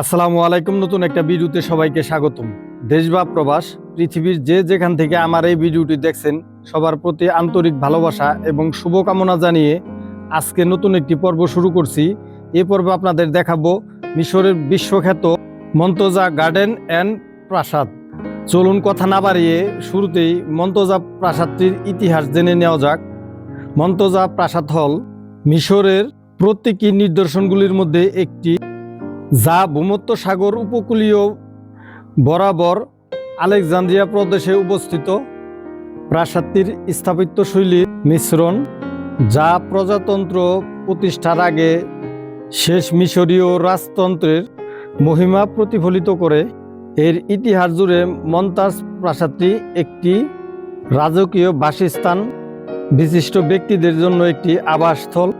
আসসালামু আলাইকুম নতুন একটা ভিডিওতে সবাইকে স্বাগতম। দেশ বা প্রবাস, পৃথিবীর যে যেখান থেকে আমার এই ভিডিওটি দেখছেন, সবার প্রতি আন্তরিক ভালোবাসা এবং শুভকামনা জানিয়ে আজকে নতুন একটি পর্ব শুরু করছি। এই পর্বে আপনাদের দেখাবো মিশরের বিশ্বখ্যাত মন্তজা গার্ডেন অ্যান্ড প্রাসাদ। চলুন কথা না বাড়িয়ে শুরুতেই মন্তজা প্রাসাদটির ইতিহাস জেনে নেওয়া যাক। মন্তজা প্রাসাদ হল মিশরের প্রতীকী নিদর্শনগুলির মধ্যে একটি। যা ভূমধ্য সাগর উপকূলীয় বরাবর আলেকজান্দ্রিয়া প্রদেশে অবস্থিত। প্রাসাদটির স্থাপত্যশৈলীর মিশ্রণ, যা প্রজাতন্ত্র প্রতিষ্ঠার আগে শেষ মিশরীয় রাজতন্ত্রের মহিমা প্রতিফলিত করে। এর ইতিহাস জুড়ে মন্তাজ প্রাসাদটি একটি রাজকীয় বাসস্থান। বিশিষ্ট ব্যক্তিদের জন্য একটি আবাসস্থল।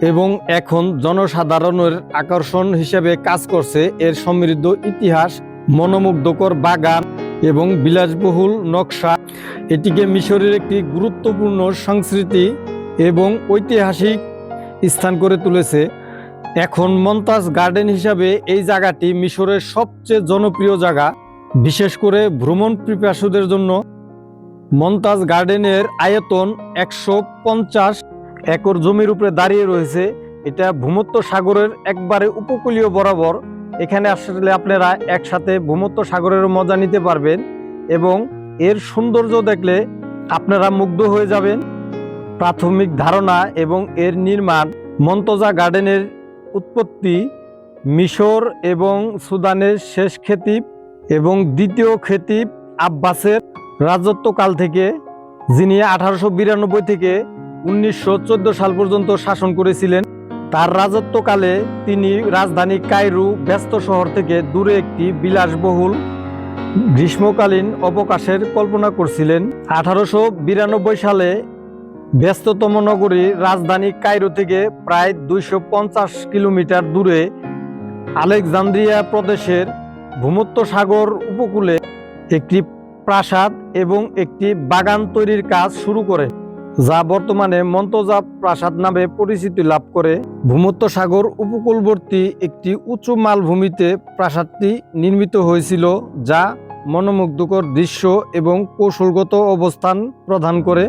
এবং এখন জনসাধারণের আকর্ষণ হিসেবে কাজ করছে এর সমৃদ্ধ ইতিহাস, মনোমুগ্ধকর বাগান এবং বিলাসবহুল নকশা। এটিকে মিশরের একটি গুরুত্বপূর্ণ সংস্কৃতি এবং ঐতিহাসিক স্থান করে তুলেছে। এখন মন্তাজ গার্ডেন হিসাবে এই জায়গাটি মিশরের সবচেয়ে জনপ্রিয় জায়গা। বিশেষ করে ভ্রমণ পিপাসুদের জন্য মন্তাজ গার্ডেনের আয়তন একশো পঞ্চাশ একর জমির উপরে দাঁড়িয়ে রয়েছে। এটা ভূমত্ব সাগরের একবারে উপকূলীয় বরাবর। এখানে আসলে আপনারা একসাথে ভূমত্ব সাগরের মজা নিতে পারবেন এবং এর সৌন্দর্য দেখলে আপনারা মুগ্ধ হয়ে যাবেন। প্রাথমিক ধারণা এবং এর নির্মাণ মন্তজা গার্ডেনের উৎপত্তি, মিশর এবং সুদানের শেষ খেতিব এবং দ্বিতীয় খেতিব আব্বাসের রাজত্বকাল থেকে, যিনি আঠারোশো বিরানব্বই থেকে উনিশশো চোদ্দ সাল পর্যন্ত শাসন করেছিলেন। তার রাজত্বকালে তিনি রাজধানী কায়রু ব্যস্ত শহর থেকে দূরে একটি বিলাসবহুল, গ্রীষ্মকালীন অবকাশের কল্পনা করছিলেন। আঠারোশো বিরানব্বই সালে ব্যস্ততম নগরী রাজধানী কায়রো থেকে প্রায় দুইশো পঞ্চাশ কিলোমিটার দূরে আলেকজান্দ্রিয়া প্রদেশের ভূমত্ব সাগর উপকূলে একটি প্রাসাদ এবং একটি বাগান তৈরির কাজ শুরু করে যা বর্তমানে মন্তজা প্রাসাদ নামে পরিচিতি লাভ করে। ভূমত্ব সাগর উপকূলবর্তী একটি উঁচু মালভূমিতে প্রাসাদটি নির্মিত হয়েছিল, যা মনোমুগ্ধকর দৃশ্য এবং কৌশলগত অবস্থান প্রদান করে।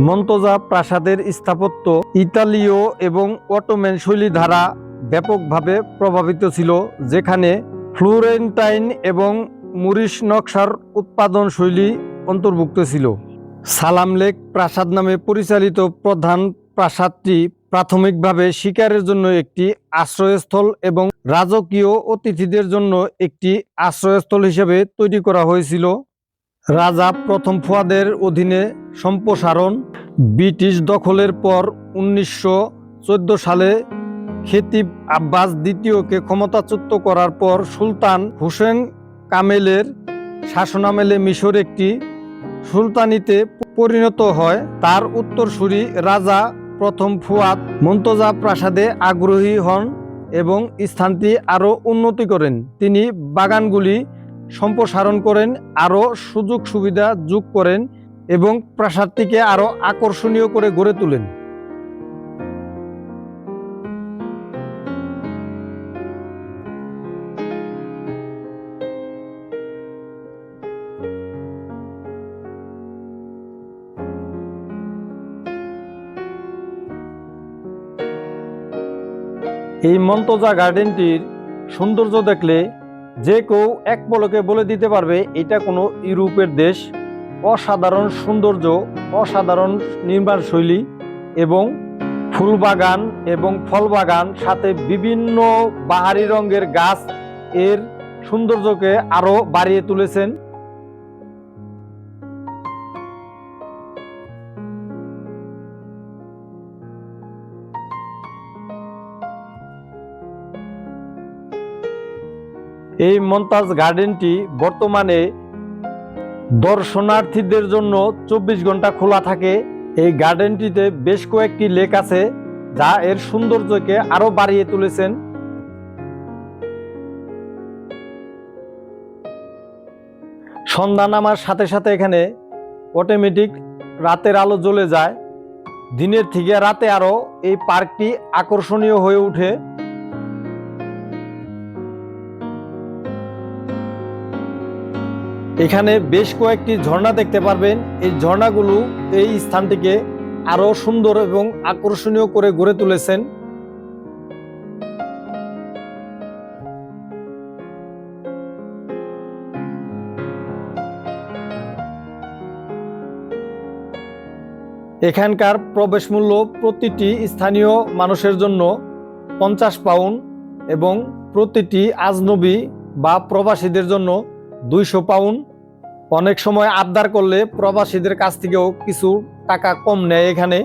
মন্তজা প্রাসাদের স্থাপত্য ইতালীয় এবং অটোম্যান শৈলী দ্বারা ব্যাপকভাবে প্রভাবিত ছিল, যেখানে ফ্লোরেন্টাইন এবং মুরিশ নকশার উৎপাদন শৈলী অন্তর্ভুক্ত ছিল। সালাম লেক প্রাসাদ নামে পরিচালিত প্রধান প্রাসাদটি প্রাথমিকভাবে শিকারের জন্য একটি আশ্রয়স্থল এবং রাজকীয় অতিথিদের জন্য একটি আশ্রয়স্থল হিসেবে তৈরি করা হয়েছিল। রাজা প্রথম ফুয়াদের অধীনে সম্প্রসারণ ব্রিটিশ দখলের পর উনিশশো চোদ্দ সালে খেতিব আব্বাস দ্বিতীয়কে ক্ষমতাচ্যুত করার পর সুলতান হুসেন কামেলের শাসনামেলে মিশর একটি সুলতানিতে পরিণত হয়। তার উত্তরসূরি রাজা প্রথম ফুয়াদ মন্তজা প্রাসাদে আগ্রহী হন এবং স্থানটি আরও উন্নতি করেন। তিনি বাগানগুলি সম্প্রসারণ করেন, আরও সুযোগ সুবিধা যোগ করেন এবং প্রাসাদটিকে আরও আকর্ষণীয় করে গড়ে তোলেন। এই মন্তজা গার্ডেনটির সৌন্দর্য দেখলে যে কেউ এক পলকে বলে দিতে পারবে, এটা কোনো ইউরোপের দেশ। অসাধারণ সৌন্দর্য, অসাধারণ নির্মাণ শৈলী এবং ফুল বাগান এবং ফল বাগান সাথে বিভিন্ন বাহারি রঙের গাছ এর সৌন্দর্যকে আরও বাড়িয়ে তুলেছেন। এই মন্তাজ গার্ডেনটি বর্তমানে দর্শনার্থীদের জন্য চব্বিশ ঘণ্টা খোলা থাকে। এই গার্ডেনটিতে বেশ কয়েকটি লেক আছে, যা এর সৌন্দর্যকে আরও বাড়িয়ে তুলেছেন। সন্ধ্যা নামার সাথে সাথে এখানে অটোমেটিক রাতের আলো জ্বলে যায়। দিনের থেকে রাতে আরও এই পার্কটি আকর্ষণীয় হয়ে ওঠে। এখানে বেশ কয়েকটি ঝর্ণা দেখতে পারবেন। এই ঝর্ণাগুলো এই স্থানটিকে আরও সুন্দর এবং আকর্ষণীয় করে গড়ে তুলেছেন। এখানকার প্রবেশ মূল্য প্রতিটি স্থানীয় মানুষের জন্য পঞ্চাশ পাউন্ড এবং প্রতিটি আজনবী বা প্রবাসীদের জন্য দুইশো পাউন্ড। অনেক সময় আবদার করলে প্রবাসীদের কাছ থেকেও কিছু টাকা কম নেয় এখানে।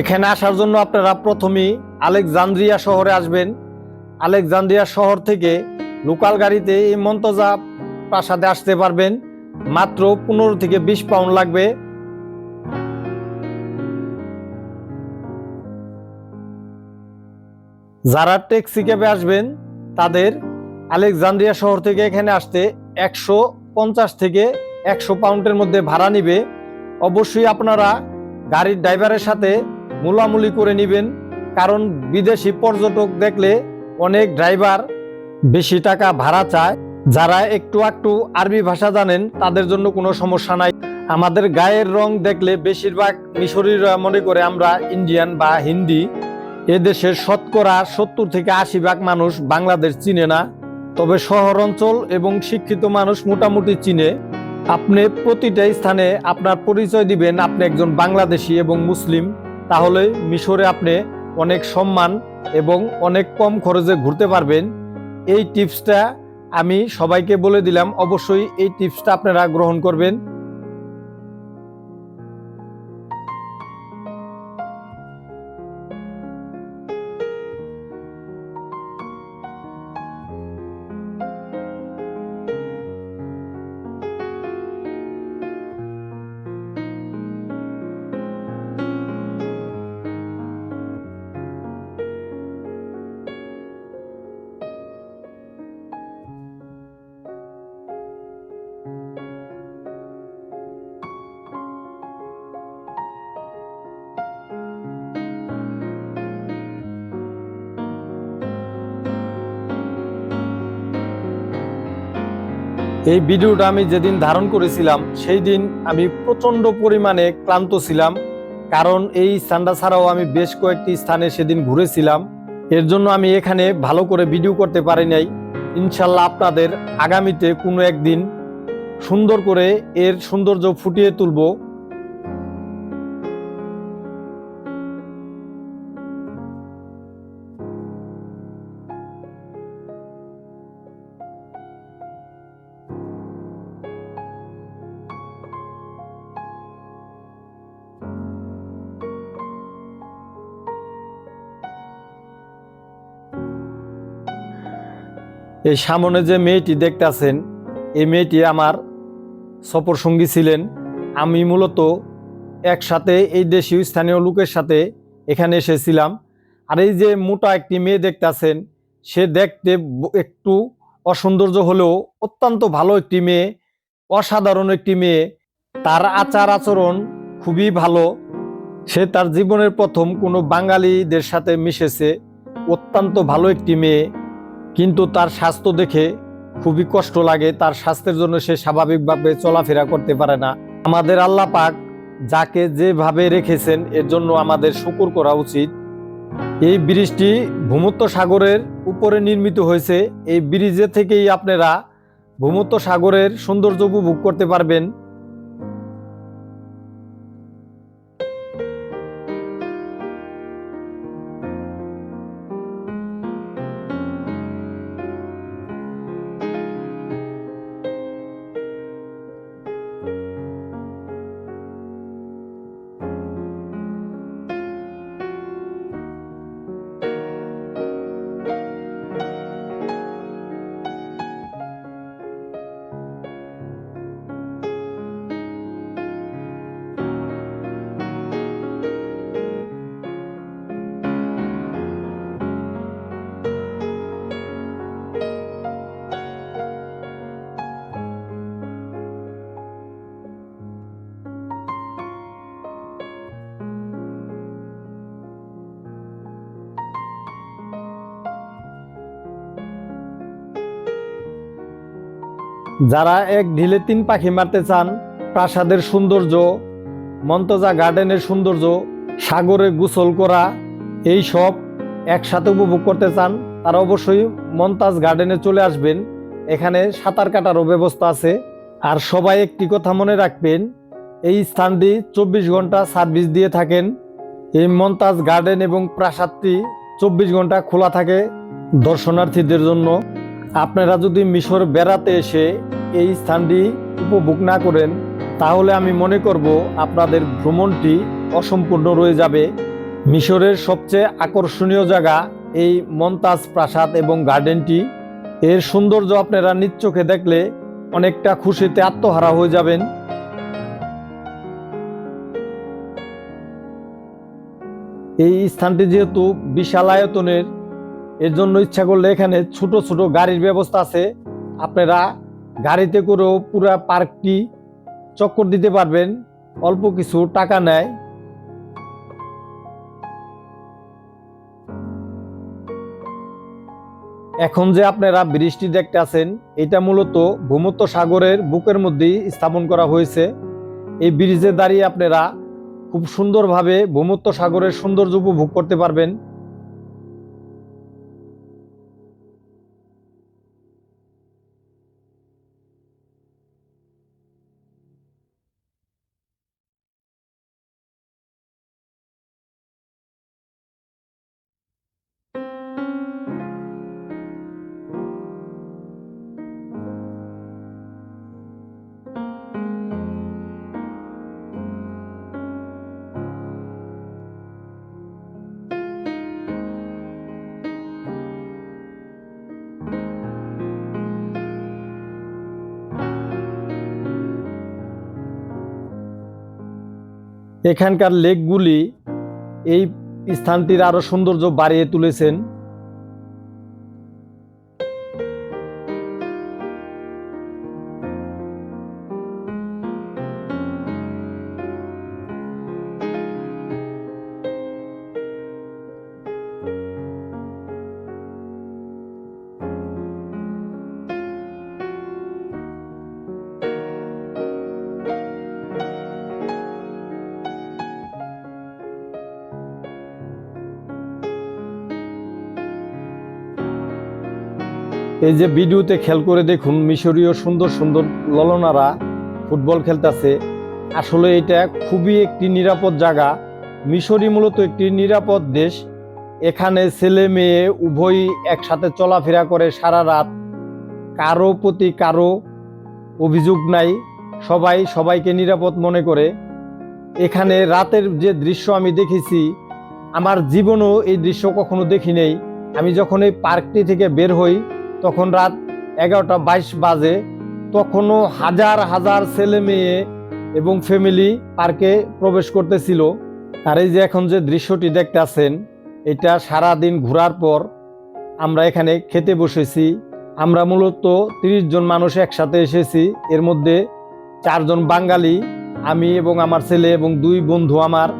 এখানে আসার জন্য আপনারা প্রথমেই আলেকজান্দ্রিয়া শহরে আসবেন। আলেকজান্দ্রিয়া শহর থেকে লোকাল গাড়িতে এই মন্তজা প্রাসাদে আসতে পারবেন। মাত্র পনেরো থেকে বিশ পাউন্ড লাগবে। যারা ট্যাক্সি ক্যাবে আসবেন, তাদের আলেকজান্দ্রিয়া শহর থেকে এখানে আসতে একশো পঞ্চাশ থেকে একশো পাউন্ডের মধ্যে ভাড়া নিবে। অবশ্যই আপনারা গাড়ির ড্রাইভারের সাথে মূলামূলি করে নেবেন। কারণ বিদেশি পর্যটক দেখলে অনেক ড্রাইভার বেশি টাকা ভাড়া চায়। যারা একটু একটু আরবি ভাষা জানেন, তাদের জন্য কোনো সমস্যা নাই। আমাদের গায়ের রং দেখলে বেশিরভাগ মিশরিরা মনে করে আমরা ইন্ডিয়ান বা হিন্দি। এদেশের শতকরা সত্তর থেকে আশি ভাগ মানুষ বাংলাদেশ চিনে না। তবে শহর অঞ্চল এবং শিক্ষিত মানুষ মোটামুটি চিনে। আপনি প্রতিটা স্থানে আপনার পরিচয় দিবেন, আপনি একজন বাংলাদেশি এবং মুসলিম। তাহলে মিশরে আপনি অনেক সম্মান এবং অনেক কম খরচে ঘুরতে পারবেন। এই টিপসটা আমি সবাইকে বলে দিলাম। অবশ্যই এই টিপসটা আপনারা গ্রহণ করবেন। এই ভিডিওটা আমি যেদিন ধারণ করেছিলাম, সেই দিন আমি প্রচণ্ড পরিমাণে ক্লান্ত ছিলাম। কারণ এই স্থানটা ছাড়াও আমি বেশ কয়েকটি স্থানে সেদিন ঘুরেছিলাম। এর জন্য আমি এখানে ভালো করে ভিডিও করতে পারি নাই। ইনশাল্লাহ আপনাদের আগামীতে কোনো একদিন সুন্দর করে এর সৌন্দর্য ফুটিয়ে তুলবো। এই সামনে যে মেয়েটি দেখতেছেন, এই মেয়েটি আমার সফর সঙ্গী ছিলেন। আমি মূলত একসাথে এই দেশীয় স্থানীয় লোকের সাথে এখানে এসেছিলাম। আর এই যে মোটা একটি মেয়ে দেখতেছেন, সে দেখতে একটু অসৌন্দর্য হলেও অত্যন্ত ভালো একটি মেয়ে, অসাধারণ একটি মেয়ে। তার আচার আচরণ খুবই ভালো। সে তার জীবনের প্রথম কোনো বাঙালিদের সাথে মিশেছে। অত্যন্ত ভালো একটি মেয়ে। কিন্তু তার স্বাস্থ্য দেখে খুবই কষ্ট লাগে। তার স্বাস্থ্যের জন্য সে স্বাভাবিকভাবে চলাফেরা করতে পারে না। আমাদের আল্লাহ পাক যাকে যেভাবে রেখেছেন, এর জন্য আমাদের শুকুর করা উচিত। এই ব্রিজটি ভূমত্ব সাগরের উপরে নির্মিত হয়েছে। এই ব্রিজে থেকেই আপনারা ভূমত্ব সাগরের সৌন্দর্য উপভোগ করতে পারবেন। যারা এক ঢিলে তিন পাখি মারতে চান, প্রাসাদের সৌন্দর্য, মন্তজা গার্ডেনের সৌন্দর্য, সাগরে গোসল করা, এই সব একসাথে উপভোগ করতে চান, তারা অবশ্যই মন্তাজ গার্ডেনে চলে আসবেন। এখানে সাঁতার কাটারও ব্যবস্থা আছে। আর সবাই একটি কথা মনে রাখবেন, এই স্থানটি চব্বিশ ঘণ্টা সার্ভিস দিয়ে থাকেন। এই মন্তাজ গার্ডেন এবং প্রাসাদটি চব্বিশ ঘণ্টা খোলা থাকে দর্শনার্থীদের জন্য। আপনারা যদি মিশর বেড়াতে এসে এই স্থানটি উপভোগ না করেন, তাহলে আমি মনে করব আপনাদের ভ্রমণটি অসম্পূর্ণ রয়ে যাবে। মিশরের সবচেয়ে আকর্ষণীয় জায়গা এই মন্তাজ প্রাসাদ এবং গার্ডেনটি। এর সৌন্দর্য আপনারা নিজ চোখে দেখলে অনেকটা খুশিতে আত্মহারা হয়ে যাবেন। এই স্থানটি যেহেতু বিশাল আয়তনের এর জন্য ইচ্ছা করলে এখানে ছোট ছোট গাড়ির ব্যবস্থা আছে। আপনারা গাড়িতে করেও পুরো পার্কটি চক্কর দিতে পারবেন, অল্প কিছু টাকা নেয়। এখন যে আপনারা ব্রিজটি দেখতে আছেন, এটা মূলত ভূমত্ব সাগরের বুকের মধ্যেই স্থাপন করা হয়েছে। এই ব্রিজে দাঁড়িয়ে আপনারা খুব সুন্দরভাবে ভূমত্ব সাগরের সৌন্দর্য উপভোগ করতে পারবেন। এখানকার লেকগুলি এই স্থানটির আরও সৌন্দর্য বাড়িয়ে তুলেছেন। এই যে ভিডিওতে খেল করে দেখুন, মিশরীয় সুন্দর সুন্দর ললনারা ফুটবল খেলতেছে। আসলে এটা খুবই একটি নিরাপদ জায়গা। মিশরই মূলত একটি নিরাপদ দেশ। এখানে ছেলে মেয়ে উভয়ই একসাথে চলাফেরা করে সারা রাত। কারও প্রতি কারও অভিযোগ নাই। সবাই সবাইকে নিরাপদ মনে করে। এখানে রাতের যে দৃশ্য আমি দেখেছি, আমার জীবনও এই দৃশ্য কখনো দেখি নেই। আমি যখন এই পার্কটি থেকে বের হই তখন রাত এগারোটা বাইশ বাজে। তখনও হাজার হাজার ছেলে মেয়ে এবং ফ্যামিলি পার্কে প্রবেশ করতেছিল। আর এই যে এখন যে দৃশ্যটি দেখতে আছেন, এটা সারা দিন ঘোরার পর আমরা এখানে খেতে বসেছি। আমরা মূলত তিরিশ জন মানুষ একসাথে এসেছি। এর মধ্যে চারজন বাঙালি, আমি এবং আমার ছেলে এবং দুই বন্ধু আমার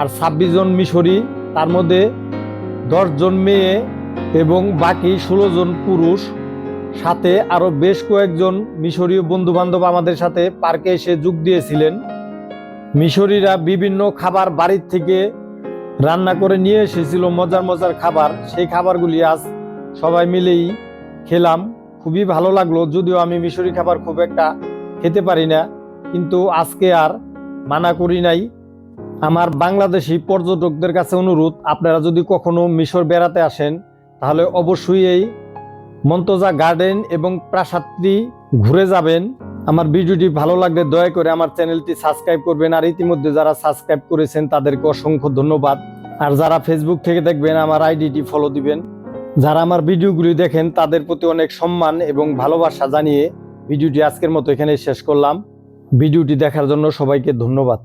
আর ছাব্বিশ জন মিশরি। তার মধ্যে দশজন মেয়ে এবং বাকি ষোলো জন পুরুষ, সাথে আরও বেশ কয়েকজন মিশরীয় বন্ধু বান্ধব আমাদের সাথে পার্কে এসে যোগ দিয়েছিলেন। মিশরীরা বিভিন্ন খাবার বাড়ির থেকে রান্না করে নিয়ে এসেছিল, মজার মজার খাবার। সেই খাবারগুলি আজ সবাই মিলেই খেলাম। খুবই ভালো লাগল, যদিও আমি মিশরি খাবার খুব একটা খেতে পারি না, কিন্তু আজকে আর মানা করি নাই। আমার বাংলাদেশি পর্যটকদের কাছে অনুরোধ, আপনারা যদি কখনো মিশর বেড়াতে আসেন তাহলে অবশ্যই এই মন্তজা গার্ডেন এবং প্রাসাদটি ঘুরে যাবেন। আমার ভিডিওটি ভালো লাগলে দয়া করে আমার চ্যানেলটি সাবস্ক্রাইব করবেন আর ইতিমধ্যে যারা সাবস্ক্রাইব করেছেন, তাদেরকে অসংখ্য ধন্যবাদ। আর যারা ফেসবুক থেকে দেখবেন, আমার আইডিটি ফলো দিবেন। যারা আমার ভিডিওগুলি দেখেন, তাদের প্রতি অনেক সম্মান এবং ভালোবাসা জানিয়ে ভিডিওটি আজকের মতো এখানে শেষ করলাম। ভিডিওটি দেখার জন্য সবাইকে ধন্যবাদ।